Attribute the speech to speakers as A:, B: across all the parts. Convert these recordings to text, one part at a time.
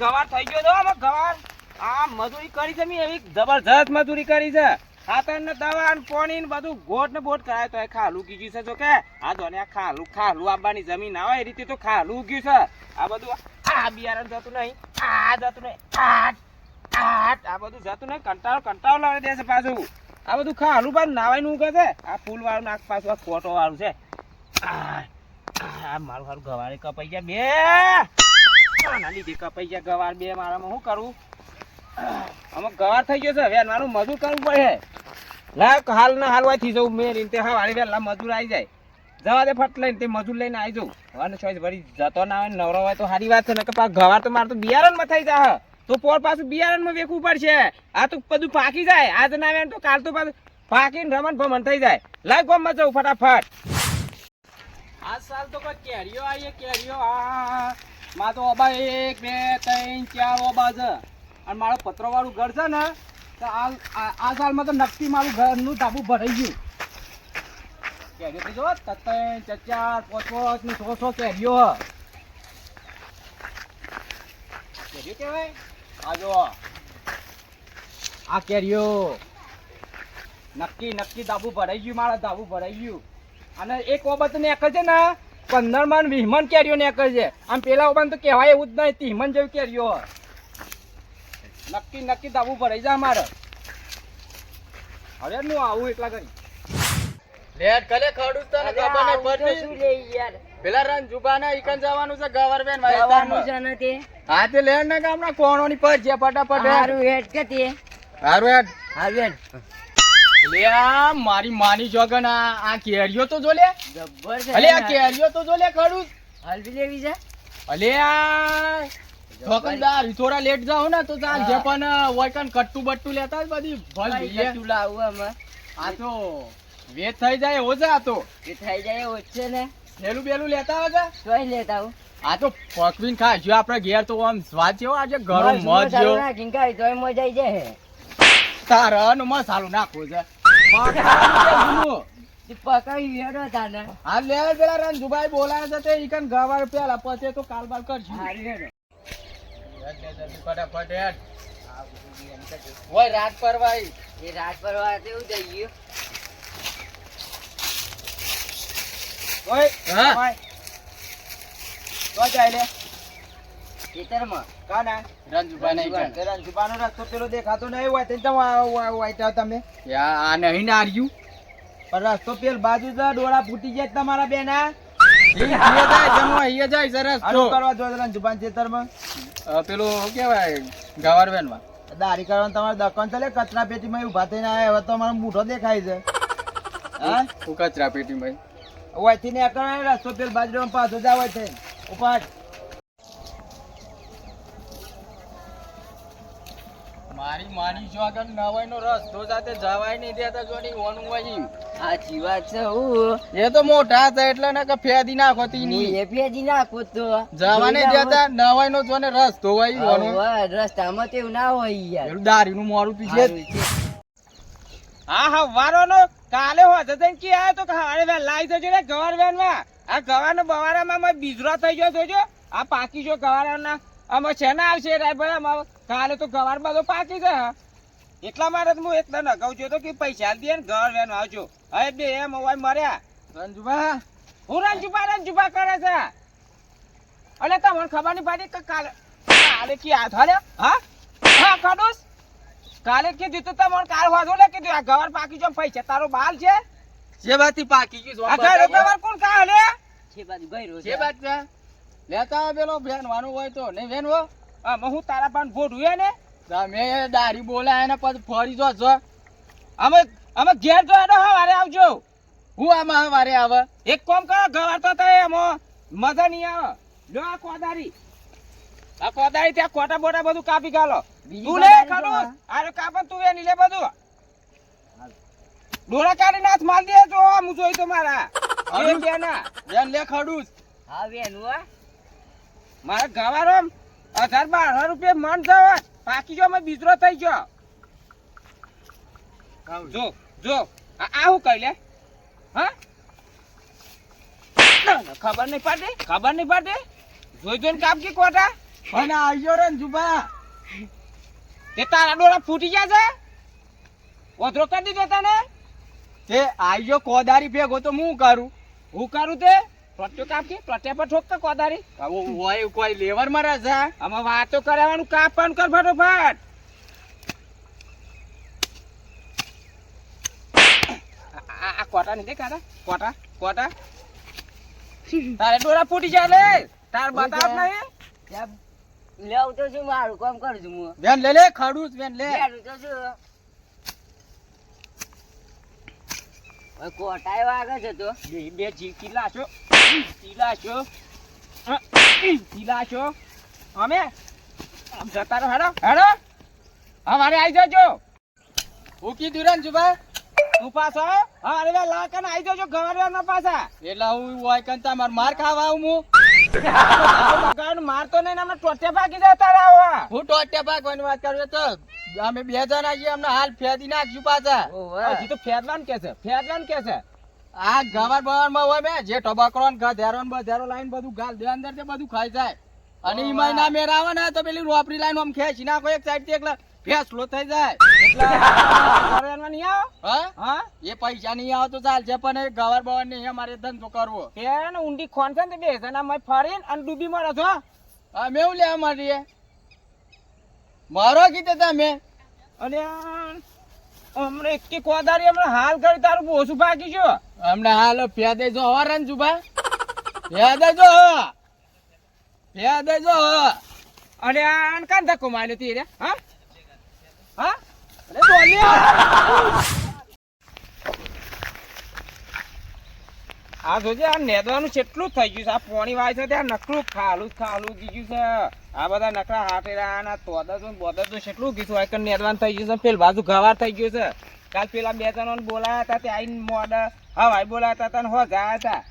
A: ગવાર થઈ ગયો આમાં ગવાર. આ મજૂરી કરી છે એવી જબરજસ્ત મજૂરી કરી છે. ખાતર ને દવા ને પાણી ને બધું ગોટ ને બોટ કરાય તો ખાલું ગયું છે. જો કે આ જો આ ખાલું ખાલું આવવાની જમીન આવે, એ રીતે તો ખાલું ઉગ્યું છે. આ બધું આ બિયારણ જતું નહીં, આ જતું નહીં, આઠ આઠ. આ બધું જતું નહીં, કંટાળો કંટાળો લાવી દે છે પાછું. આ બધું ખાલું પાછું નાવાયનું ઉગે છે. આ ફૂલ વાળું નાક પાછું, આ ખોટો વાળું છે. આ મારું સારું ગવારે કપાઈ ગયા. બે! આના લીધે ગવાર થઈ મેં જાય. તે મારે તો બિયારણમાં થઈ જાય. તો પોર પાછું બિયારણમાં વેખવું પડશે. આ તો બધું પાકી જાય. આજ ના આવે તો કાલ તો પાછું પાકીને રમણ ભમણ થઈ જાય. લાવ ગોમમાં જવું ફટાફટ. આ સાલ તો કોઈ કેરીઓ આવીએ, કેરીઓ આ. માં તો અબા એક, બે, ત્રણ, ચાર ઓબા છે. અને મારો પત્રો વાળું ઘર છે ને, તો આ સાલમાં તો નક્કી મારું ઘરનું ધાબુ ભરાઈ ગયું. કેરીઓ જો ત્રણ, ચાર પાંચ પાંચ, ને સો સો કેરીઓ કેરીઓ કહેવાય? આ જો આ કેરીઓ. નક્કી નક્કી ધાબુ ભરાઈ ગયું, મારા ધાબુ ભરાઈ ગયું. અને એક બાબત ને એક છે ને પંદર મન વીસ મન કેરીઓ ને કરજે છે. આમ પેલા ઓબાન તો કહેવાય એવું જ નહીં મન જેવી કેરીઓ. નક્કી નક્કી દાબું ભરાઈ જા મારે. હવે નું આવું એટલા કરી
B: લેટ કલે ખડું તને ખબર નહીં પડતી પેલા રંજુબાના ઈકન જવાનું છે ગવર્મેન્ટ વાયદામાં હા તે લેટ ના ગામના કોણોની પર છે ફટાફટ હેડ. હારું હેડ. લે આ મારી માની જોગન આ આ કેરીઓ તો જો લે અલે આ કેરીઓ તો જો લે છે? અલે આ જોગનદાર થોડા લેટ જાઓ ને તો ચાલ જે પણ વોયકન કટ્ટુ બટ્ટુ લેતા જ બધી ભલ જોઈએ. આ તો વે થઈ જાય એવો છે આ તો. થેલું બેલું લેતા આવે છે આ તો પકવીને ખાજો આપડે ઘેર તો આમ સ્વાદ જેવો આજે ઘરો મજ જેવો તારા નો મસાલો નાખવો છે. હા લે પેલા રંજુભાઈ બોલાવે છે તે ઈકન ગવાર પેલા પછી તો હેડ, જલ્દી ફટાફટ હેડ. ઓય રાત પરવાઈ.
A: ઓય
B: હા?
A: ઓય. જાય લે. કાના?
B: રંજુભાઈ નહીં કર.
A: રસ્તો પેલો દેખાતો નહીં. હોય તે તમે આ- આ- વાઈટ આવો તમે
B: આ નહીં નાર્યું
A: પણ રસ્તો પેલ બાજુ છે ડોળા ફૂટી જાય તમારા બેના.
B: ઈ ઈએ જાય જમવા ઈએ જાય સરસ
A: આનું
B: તો
A: કરવા જો રંજુબાન ખેતરમાં.
B: અ, પેલું શું કહેવાય ગવર્મેન્ટમાં
A: દારી કરવાનું તમારે દકન ચાલે કચરા પેટીમાં ઊભા થઈને આવ્યા હવે તો અમારો મૂઠો દેખાય છે. હા?
B: કચરા પેટી માં
A: ઓયથી ને રસ્તો પેલ બાજુ પાછો જાવ છે. ઉપાડ.
B: મારી મારી જો આગળ નવાઈ નો તો સાથે જવાય નહીં દેતા જોની ઓનું વહી. એ તો મોટા હતા એટલે ને કે ફેદી નાખો તીની જવા જવાને દેતા નવાઈ નો રસ તો વહી ઓનું.
C: રસ્તામાં તેવું ના હોય યાર.
B: પેલું નું મોરું પીછે
A: હા હા વારો નો કાલે હોજે જઈને કે આયો તો હારે વેલ લાઈ જજો ને ગવાર વેનમાં આ ગવાર નો બવારામાં માં બીજરો થઈ ગયો જોજો. આ પાકી જો ગવાર ના આમાં શેના આવશે? રે ભાઈ આમાં કાલે તો ગવારમાં તો પાકી છે એટલા માટે હું એક દન અગાઉ જોયો તો કે પૈસા દે ને ઘર વેન આવજો. હવે બે એમ હોય મર્યા.
B: રંજુભા
A: હું રંજુભા રંજુભા કરે છે. અલે તમને ખબર નહીં પડી કે કાલે કાલે કી આ થાલે હા? હા ખાડોસ? કાલે કે દીધું તમને કાલ વાંધો લે કે આ ગવાર પાકી જો પૈસા તારો બાલ છે.
B: જે બાતી પાકી ગયું
A: આ ઘર ગવાર કોણ કાલે?
C: છે બાજુ ગયરો
B: જે બાત છે? લેતા પેલો બેન વાનું હોય તો. નહીં બેન હો?
A: હા હું તારા પાન ભોડું હુએ ને?
B: તમે દાઢી બોલાય ને પછી ફરી જો છો
A: અમે અમે ઘેર જો એને હા વારે આવજો.
B: હું આમાં વારે આવે?
A: એક કોમ કરો ગવાર તો થાય એમો મજા નહીં આવે. લો આ કોદારી આ કોદારી ત્યાં કોટા બોટા બધું કાપી ગાલો. તું લે
C: કોદારી
A: આરે કાપન તું એની લે બધું. ડોળા કાઢી નાથ માલ દે જો હું જોઈ તો મારા.
B: બેન. લે ખડું.
C: હા બેન હો.
A: મારા ગવારો હજાર બાર રૂપિયા મન થયો પાકી જો મેં બીજરો થઈ ગયો. જો જો આ હું કહી લે? હા? ખબર નહીં પડે ખબર નહીં પડે. જોઈ જોઈને કાપ કે કોટા.
B: અને આવ્યો રે જુબા.
D: તે તારા ડોળા ફૂટી ગયા છે? ઓધરો કરી દીધો તને?
B: તે આવ્યો કોદારી ભેગો તો હું કરું?
D: હું કરું તે? પ્રત્યો કાપ કે? પ્રત્યા પર ઠોક કોદારી.
B: હોય કોઈ લેવરમાં રાજા
D: આમાં વાતો કરાવવાનું કાપવાનું કર ફટોફટ. આ- કોટા નહીં દેખાતા? કોટા? કોટા? તારે ડોરા ફૂટી જાય લે. તાર બતાવ નહીં.
C: લેવ લેવું તો શું મારું કામ કરું છું હું.
B: વેન લે લે ખડું બેન લે.
C: તો શું હવે કોટાય વાગે છે તો.
D: બે બે કિલ્લા છો. હેડો. અમારે આવી જજો.
B: હું કીધું રે જુબા.
D: તું પાછો હા અરે લાકન આવી જજો ઘર ના પાછા.
B: એટલે હું હોય કંતા માર માર ખાવા આવું હું.
D: મારતો નહીં ને અમે ટોટે ભાગી જાય તારા આવા.
B: હું ટોટે ભાગવાની વાત કરું તો અમે બે જણા આવીએ અમને હાલ ફેદી નાખશું પાછા.
D: હજી તો ફેરવાન કે છે ફેરવાન કે છે.
B: આ ગવાર બવારમાં હોય મેં જે ટબાકરો ને ગધેરો ને બધેરો લાઈન બધું ગાલ દે અંદર બધું ખાઈ જાય. અને. ઈમાય ના મેર આવે ને તો પેલી રોપરી લાઈન આમ ખેંચી નાખો એક સાઈડથી એકલા. ફેસલો થઈ જાય.
D: એટલે નહીં
B: હા?
D: હા?
B: એ પૈસા નહીં આવે તો ચાલશે પણ એ ગવાર બવાર નહીં અમારે ધંધો કરવો.
D: એને ઊંડી ખોન છે ને બે જણા મય ફરીને અને ડૂબી મારો છો
B: અમે એવું લેવા માંડીએ મારો કીધે તમે.
D: અને હમણાં એકી કોદારી હમણાં હાલ કરી તારું ઓછું ભાગી છો.
B: અમને હાલ ફેદે જો હવા રંજુભા ફેદે જો ફેદે જો
D: અને આન કાન ધક્કો માર્યો તી રે હા? હા? અરે બોલ્યો આ. જોજે, આ નેદવાનું કેટલું થઈ ગયું છે. આ પોણી વાય છે, ત્યાં નકરું ખાલું ખાલું ગીજ્યું છે. આ બધા નકરા હાટેરા તો બોદા તો કેટલું ગીધું આ નેદવાનું થઈ ગયું છે પેલ બાજુ ગવાર થઈ ગયું છે. કાલ પેલા બે જણાને બોલાયા હતા તે આઈને મોડ ભાઈ બોલાયા હતા તને હો ગયા હતા.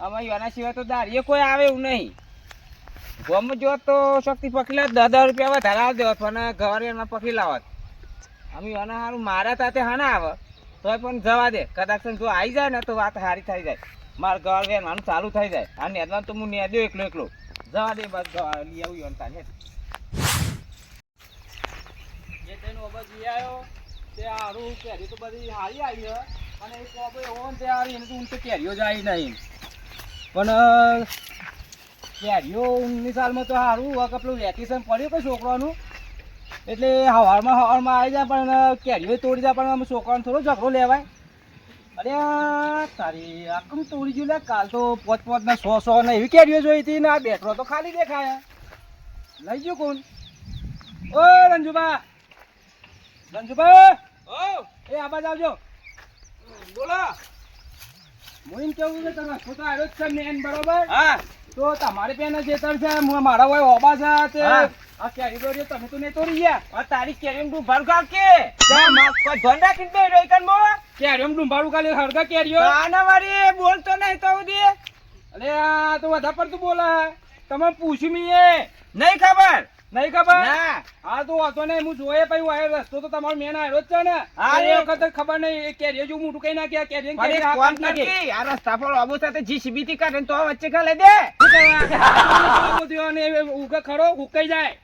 D: અમે એના સિવાય તો દારીએ કોઈ આવે એવું નહીં. ગમ જો તો શક્તિ પકડી લાવત દસ હજાર રૂપિયા વધારે ધરાવ દેવત પણ ગવર્મેન્ટમાં પકડી લાવત અમે એના સારું મારા તાતે હા આવે, તોય પણ જવા દે. કદાચ જો આવી જાય ને તો વાત સારી થઈ જાય. મારે ગવર્મેન્ટ આનું ચાલુ થઈ જાય. આ નેદવાનું તો હું નેદ્યો એકલો એકલો. જવા દે બસ ગવા લઈ આવું યોન તાને જે તેનો અબજ આવ્યો, તે તો આવી અને ને તે તો તો જાય નહીં. પણ કેરીઓ ઊંઘની સાલમાં તો સારું હવે પેલું વેકેશન પડ્યું કે છોકરાનું? એટલે હવારમાં હવારમાં આવી જાય પણ કેરીઓ તોડી જાય પણ છોકરાને થોડો ઝઘડો લેવાય. અરે તારી આખું તોડી ગયું લે કાલ તો પોચ પોચ ને સો સો ને એવી કેરીઓ જોઈ હતી ને આ બેટરો તો ખાલી દેખાય. લઈ ગયું કોણ? ઓ રંજુબા! રંજુબા! એ આ બાજુ આવજો. બોલો. હું એમ કેવું કે તમે તો આવ્યો જ છે મેન બરોબર? હા. તો તમારે પેન જેતર છે મારા હોય ઓબા છે તે આ કેરી દોરી તમે તો નહીં તોડી ગયા તારી કેરી ડુંભારું કાલ કે? કોઈ ધન રાખીને બે રહી કન મો? કેરીઓ ડુંભારું કાલે હરગા કેરીઓ. ના વારી બોલતો નહીં તો દે. અરે આ તો વધારે પડતું બોલા. તમે પૂછ્યું એ. નહીં ખબર? નહીં ખબર? ના. હા તો વાંધો નહીં હું જોયે પછી વાય રસ્તો તો તમારો મેન આવ્યો જ છે ને.
A: હા, એ
D: વખત ખબર નહીં એ કેરીઓ જેવું મોટું કઈ નાખ્યા કેરી
A: પણ એક
D: કેરી
A: કોમ
D: નાખી.
A: આ રસ્તા પર આબુ સાથે જીસીબી થી કાઢે તો વચ્ચે ખાલી દે.
D: ઉગે ખરો ઉકાઈ જાય.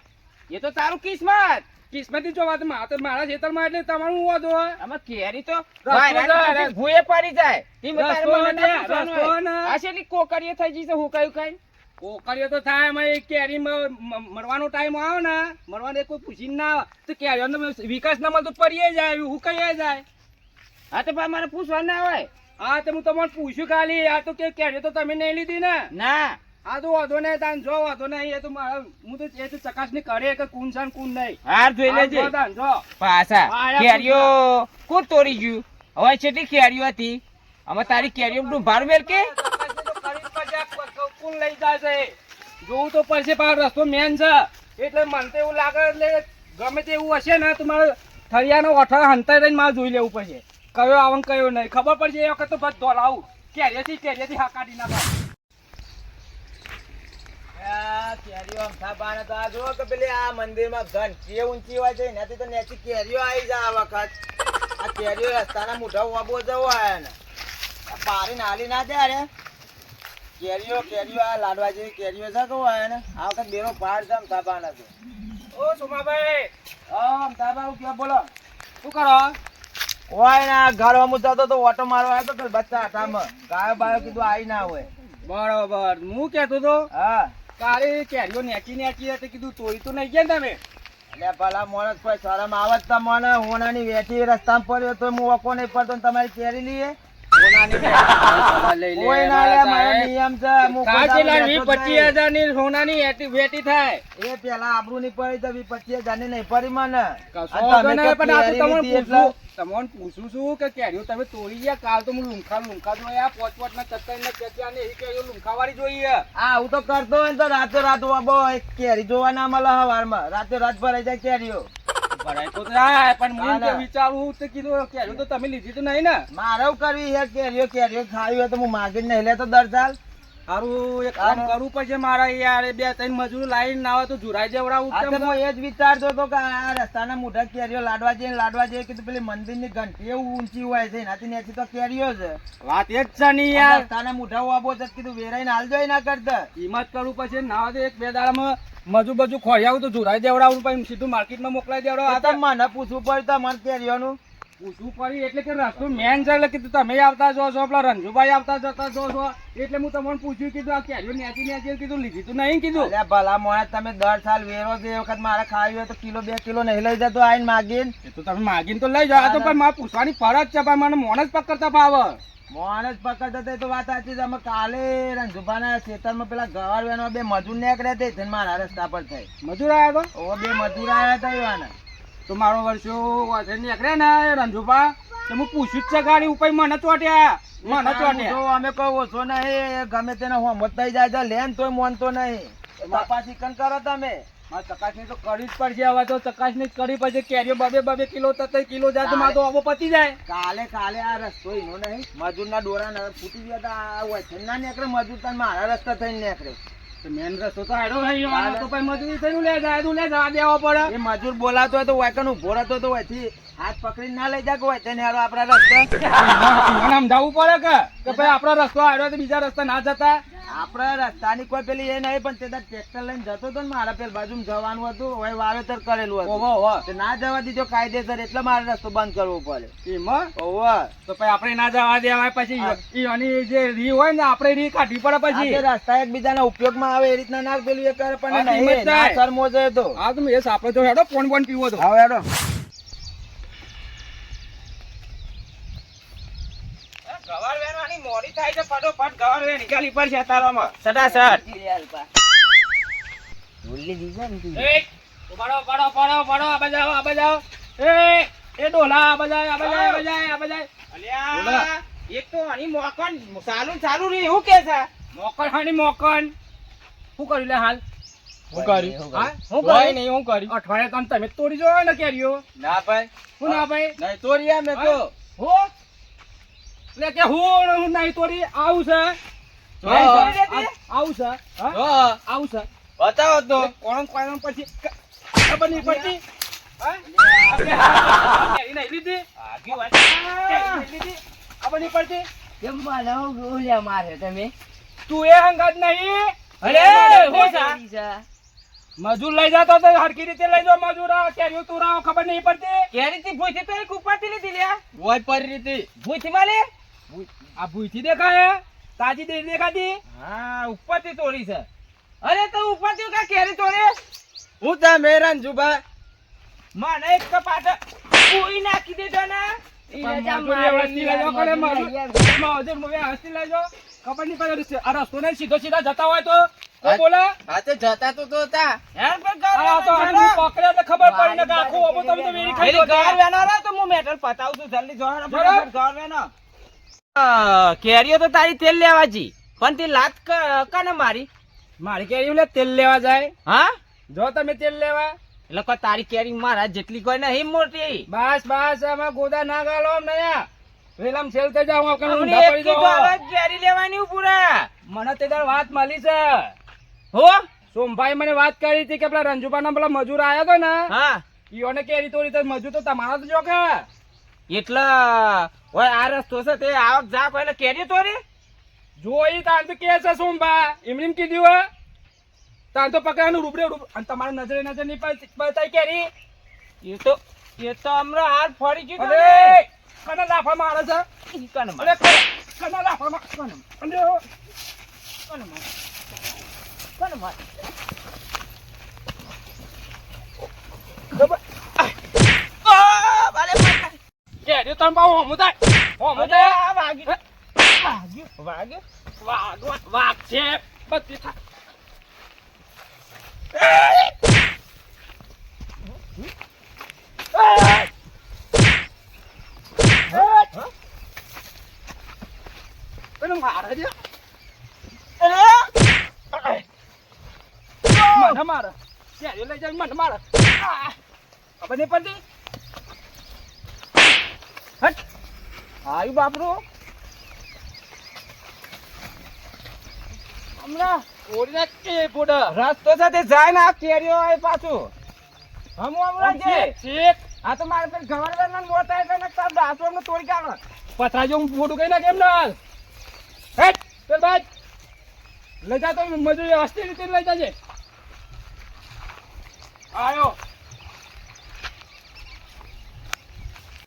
A: એ તો તારું કિસ્મત.
D: કિસ્મતી જો વાત મારા ખેતરમાં એટલે તમારું હું વાંધો?
A: આમાં કેરી તો ભૂએ પડી જાય. કોકરીઓ થઈ જશે છે કયું કાંઈ?
D: કોકરીઓ તો થાય એમાં એ કેરી મરવાનો ટાઈમ આવે ને મરવાને કોઈ પૂછીને ના આવે. તો કેરીઓ વિકાસ ના મળતો પડીએ જાય હુકાઈ જાય?
A: હા તો ભાઈ મારે પૂછવા ના હોય.
D: હા તો હું તમને પૂછ્યું ખાલી આ તો કે કેરીઓ તો તમે નહીં લીધી ને?
A: ના.
D: આ તો વાંધો નહીં તાન જો વાંધો નહીં એ તો મારા હું તો એ તો ચકાસણી કરે કે કુન છે કુન નહીં.
A: હાર જોઈ લેજે.
D: તાન, જો.
A: પાછા કેરીઓ કોણ તોડી ગયું? હવે છેટી કેરીઓ હતી? અમે તારી કેરીઓ ભાર મેલ કે
D: ચકાસણી તો કરવી જ પડશે. આ લઈ જાય છે. જોવું તો પડશે, પણ રસ્તો મેન છે. એટલે મને તો એવું લાગે એટલે ગમે તેવું હશે ને, તો મારે થરિયાનો ઓઠા હંતાઈ રહીને મારે જોઈ લેવું પડશે. કયો આવે કયો નહીં. ખબર પડશે એ વખત તો બસ દોલાવું કેરેથી કેરેથી હા કાઢી નાખો
B: રસ્તાના મોઢા ઊભો જવો હોય ને. પારી નાલી ના દે અરે
E: કેરીઓ કેરીઓ આ લાડવા જેવી કેરીઓ છે કહું આ ને આ વખત બેનો પાર છે અમદાવાદ છે
D: ઓ સોમાભાઈ.
E: હા અમદાવાદ ક્યાં? બોલો.
D: શું કરો?
E: હોય ના ઘર અમુક તો ઓટો મારવા આવ્યો તો બચ્ચા હાથામાં ગાયો બાયો કીધું આવી ના હોય.
D: બરોબર. હું કેતો તો
E: હા.
D: કાલે કેરીઓ નેચી નેચી હતી કીધું તોય તો નહીં ગયા તમે?
E: એટલે ભલા માણસ કોઈ શરમ જ તમને હોનાની વેઠી રસ્તામાં પડ્યો તો હું ઓકો નહીં પડતો તમારી કેરી લઈએ.
D: તમને પૂછું છું કે કેરીઓ તમે તોડી ગયા કાલ તો હું લુંખા લુંખા જોયા ના કેરીઓ લુંખા જોઈએ
E: હા હું તો કરતો હોય તો રાતો રાત વાબો કેરી જોવા મળે હવારમાં. રાતે રાત ભરાઈ જાય કેરીઓ.
D: ભરાય. તો થાય પણ હું કે
E: ના.
D: વિચારું તો કીધું કેરીઓ તો તમે લીધી તો નહીં ને.
E: મારે કરવી છે કેરીઓ કેરીઓ ખાવી હોય તો હું માગી નહીં લેતો દર સાલ.
D: સારું એક કામ કરવું પડશે મારા યાર બે ત્રણ મજૂર લાઈન ના આવે તો જુરાઈ દેવડાવું
E: આ તો હું એ જ વિચારતો હતો કે આ રસ્તાના મોઢા કેરીઓ લાડવા જઈએ લાડવા જઈએ કીધું પેલી મંદિરની ઘંટી એવું ઊંચી હોય છે એનાથી તો કેરીઓ છે.
D: વાત એ જ છે ને
E: યાર. રસ્તાના મોઢા વાબો છે કીધું વેરાઈને હાલ જોઈ ના કરતા.
D: કિંમત કરવું પછી ના તો એક બે દાડામાં મજૂર બજુ ખોઈ આવું તો જુરાઈ દેવડાવું પછી સીધું માર્કેટમાં મોકલાઈ દેવડાવું.
E: આ તો મને પૂછવું પડે મને કેરીઓનું.
D: પૂછવું પડી એટલે કે રસ્તો મેન છે એટલે કીધું તમે આવતા જો છો પેલા રંજુભાઈ આવતા જતા જો છો. એટલે હું તમને પૂછ્યું કીધું આ કેરીઓ નેચી નેચી કીધું લીધી તો નહીં કીધું?
E: અલ્યા ભલા મોણા તમે દર સાલ વેરો છે એ વખત મારે ખાવી હોય તો કિલો બે કિલો નહીં લઈ જતો આઈને માગીને.
D: એ તો તમે માગીને તો લઈ જાઓ તો પણ મારે પૂછવાની ફરજ છે પણ મને મોણ જ પકડતા ભાવે
E: મોણ જ પકડતા તો વાત સાચી છે અમે કાલે રંજુભાના ખેતરમાં પેલા ગવાર વેનો બે મજૂર નીકળ્યા તે મારા રસ્તા પર થઈ.
D: મજૂર આવ્યા તો?
E: ઓ બે મજૂર આવ્યા હતા એવાના.
D: તો મારો વર્ષો નીકળે ને રંજુભા. તો હું પૂછ્યું જ છે ગાડી ઉપર મને ચોટ્યા. મને ચોટ્યા.
E: તો અમે કહો ઓછો નહીં. ગમે તેને હોમત થઈ જાય છે. લેન તોય મોનતો નહીં. બાપા ચિકન કરો તમે.
D: મારે ચકાસણી તો કરવી જ પડશે. હવે તો ચકાસણી જ કરવી પડશે કેરીઓ બબે બબે કિલો તતે કિલો જાય તો મારે તો હવે પતી જાય.
E: કાલે કાલે આ રસ્તો એનો નહીં. મજૂરના ડોરા ફૂટી ગયા તા આ વચન ના નીકળે. મજૂર તને મારા રસ્તા થઈને નીકળે.
D: મેન રસ્તો તો આડો થઈ ગયો. તો પછી મજૂરી થઈને લે જાય તું લે જવા દેવા પડે.
E: એ મજૂર બોલાતો હોય તો વાયકન ઊભો રહેતો હોય તો હોયથી હાથ પકડીને ના લઈ જાય હોય તેને આપણા રસ્તા.
D: સમજાવવું પડે કે ભાઈ આપણો રસ્તો આડ્યો તો બીજા રસ્તા ના જતા.
E: આપણા રસ્તાની કોઈ પેલી એ નહીં પણ તે ટ્રેક્ટર લઈને જતો હતો ને મારા પેલ બાજુ જવાનું હતું હવે વાવેતર કરેલું હતું.
D: ઓહો
E: તે ના જવા દીધો કાયદેસર એટલે મારે રસ્તો બંધ કરવો પડે
D: એમાં?
E: ઓહો.
D: તો પછી આપણે ના જવા દેવાય પછી એની જે રી હોય ને આપણે રી કાઢવી પડે પછી.
E: રસ્તા એકબીજાના ઉપયોગમાં આવે એ રીતના ના પેલું એ કરે પણ નહીં સર એ તો.
D: હા તો એ સાપડો જો હેડો ફોન ફોન પીવો તો.
E: હા હેડો
D: ગવાર વેણવાની મોડી થાય છે ફટોફટ ગવાર નીકાળી પડશે તારામાં સટાસટ
C: ભૂલી દીધા ને તું.
D: એ ઉભારો ઉભારો ઉભારો ઉભારો આ બાજુ આ બાજુ એ એ ડોલા આ બાજુ આ બાજુ આ બાજુ આ બાજુ અલ્યા એક તો આની મોકન ચાલુ ને રે એવું કે છે? મોકન હાની મોકન. શું કર્યું લે હાલ?
C: હું કર્યું?
D: હા હું કર્યું? નહીં હું કર્યું? અઠવાડિયે તને તમે તોડી જો ને કેરીઓ?
E: ના ભાઈ.
D: હું ના ભાઈ?
E: નહીં મેં તો.
D: હું? એટલે કે હું હું નહીં તોડી આવું છે? આવું છે? આવું છે?
E: બતાવો તો.
D: કોણ કોણ પછી ખબર નહીં પડતી? તું. મજૂર લઈ જતો હરકી રીતે લઈ જાઓ મજૂર. કેરીઓ તુરાઓ ખબર નહીં પડતી? કેરી થી ભૂઈ તો એક ઉપાડતી લીધી
E: લે
D: ભૂથી માં માલે આ ભૂઈથી દેખાય તાજી દે દેખાતી? હા ઉપરથી તોડી છે. અરે તો ઉપરથી કા કેરી તોડી
E: હું તા મેરાન જુબા
D: મને એક કપાટ કોઈ નાખી દેજો ને. સીધો સીધા જતા હોય તો. બોલા.
E: જતા તો તો તા.
D: આ તો આને પકડ્યો એટલે ખબર પડી ને કે આખું અબો તમે તો વેરી ખાઈ કેરીઓ તો તારી તેલ લેવા જી. પણ તે લાત કને મારી? મારી કેરી લે તેલ લેવા જાય. હા? જો તમે તેલ લેવા. એટલે કોઈ તારી કેરી મારા જેટલી કોઈ નહીં મોટી. બસ બસ આમાં ગોદા ના ગાલો નયા. વેલામ સેલ થઈ જાવ આપણે ઊંધા પડી જાઓ કેરી લેવાની પૂરા મને તે દર વાત મળી છે. હો? સોમભાઈ મને વાત કરી હતી કે પેલા રંજુભાના પેલા મજૂર આવ્યા તો ને. હા. ઈઓને કેરી તોડી તો મજૂર તો તમારા જ જો કે એટલે ઓય આ રસ્તો છે તે આવક જા કોઈ કેરી તોડી જોઈ તાર તો કે છે સોમબા એમને એમ કીધું હે તાન તો પકડાનું રૂબડે રૂબ અને તમારે નજરે નજરની બતાઈ કેરી
A: એ તો એ તો અમરો હાલ ફરી ગયું તું
D: અરે. કને લાફા મારે છે
A: કને મારે.
D: કને લાફા મારે કને અરે
A: કને મારે. કને મારે. આ, બાલે બાલે.
D: કેરી તમે પાછું હોમું થાય. હોમું થાય.
A: આ વાગી. વાગી.
D: વાગી? વાગ વાગ છે. બધી થાય પેલું મારે છે. મને મારે. લઈ જાય મને મારે. ખબર નહીં પડતી હટ
A: આયુ બાપરો
D: હમણાં ઓરીને કે પોડા
A: રસ્તો છે તે જાય ને આ કેરીઓ આવે પાછું. હમ હમણાં છે
D: ચેક
A: આ તો મારે પેલ ગવર્નર ના મોટા એટલે ને તાર દાસો ને તોડી કાઢો.
D: પથરા જો હું ફોટું કઈ ના એમ ના. હેટ પેલ ભાઈ લઈ જા તો મજૂરી હસ્તી રીતે લઈ જાજે. આયો.